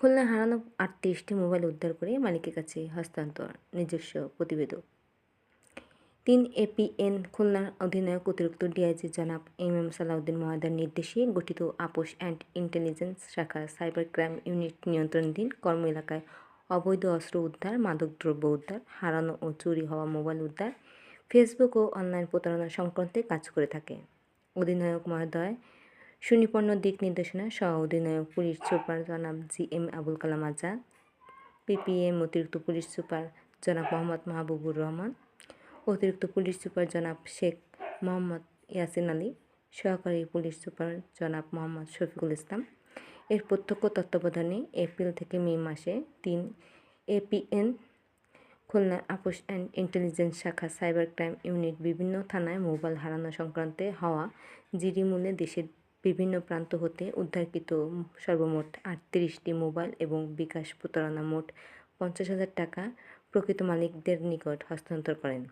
খুলনায় হারানো আটত্রিশটি মোবাইল উদ্ধার করে মালিকের কাছে হস্তান্তর, নিজস্ব প্রতিবেদক। তিন এপিএন খুলনার অধিনায়ক অতিরিক্ত ডিআইজি জনাব এম এম সালাউদ্দিন মহাদার নির্দেশে গঠিত আপোষ অ্যান্ড ইন্টেলিজেন্স শাখার সাইবার ক্রাইম ইউনিট নিয়ন্ত্রণাধীন কর্ম এলাকায় অবৈধ অস্ত্র উদ্ধার মাদকদ্রব্য উদ্ধার, হারানো ও চুরি হওয়া মোবাইল উদ্ধার, ফেসবুক ও অনলাইন প্রতারণা সংক্রান্তে কাজ করে থাকে। অধিনায়ক মহোদয় সুনিপন্ন দিক নির্দেশনা সহ অধিনায়ক পুলিশ সুপার জনাব G M Abul Kalam Azad PPM অতিরিক্ত পুলিশ সুপার জনাব মোহাম্মদ মাহবুবুর রহমান, অতিরিক্ত পুলিশ সুপার জনাব শেখ মোহাম্মদ ইয়াসিন আলী, সহকারী পুলিশ সুপার জনাব মোহাম্মদ শফিকুল ইসলাম। এর প্রত্যক্ষ তত্ত্বাবধানে এপ্রিল থেকে মে মাসে তিন APN, Khulna ops and intelligence শাখা সাইবার ক্রাইম ইউনিট বিভিন্ন থানায় মোবাইল হারানো সংক্রান্তে হওয়া জিডি মূল্যে দেশের বিভিন্ন প্রান্ত হতে উদ্ধারকৃত সর্বমোট আটত্রিশটি মোবাইল এবং বিকাশ প্রতারণা মোট পঞ্চাশ হাজার টাকা প্রকৃত মালিকদের নিকট হস্তান্তর করেন।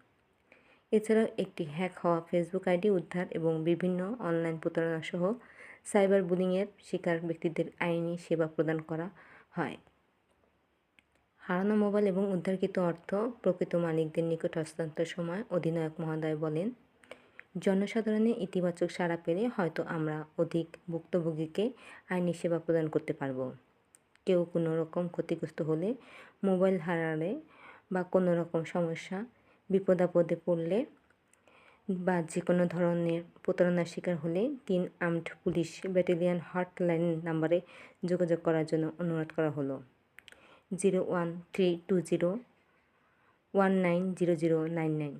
এছাড়াও একটি হ্যাক হওয়া ফেসবুক আইডি উদ্ধার এবং বিভিন্ন অনলাইন প্রতারণা সহ সাইবার বুলিংয়ের শিকার ব্যক্তিদের আইনি সেবা প্রদান করা হয়। হারানো মোবাইল এবং উদ্ধারকৃত অর্থ প্রকৃত মালিকদের নিকট হস্তান্তর সময় অধিনায়ক মহোদয় বলেন জনসাধারণের ইতিবাচক সাড়া পেলে হয়তো আমরা অধিক ভুক্তভোগীকে আইনি সেবা প্রদান করতে পারব। কেউ কোনো রকম ক্ষতিগ্রস্ত হলে মোবাইল হারালে বা কোনো রকম সমস্যা, বিপদাপদে পড়লে বা যে কোনো ধরনের প্রতারণার শিকার হলে তিন আর্মড পুলিশ ব্যাটালিয়ান হটলাইন নাম্বারে যোগাযোগ করার জন্য অনুরোধ করা হলো। Zero one three two zero one nine zero zero nine nine.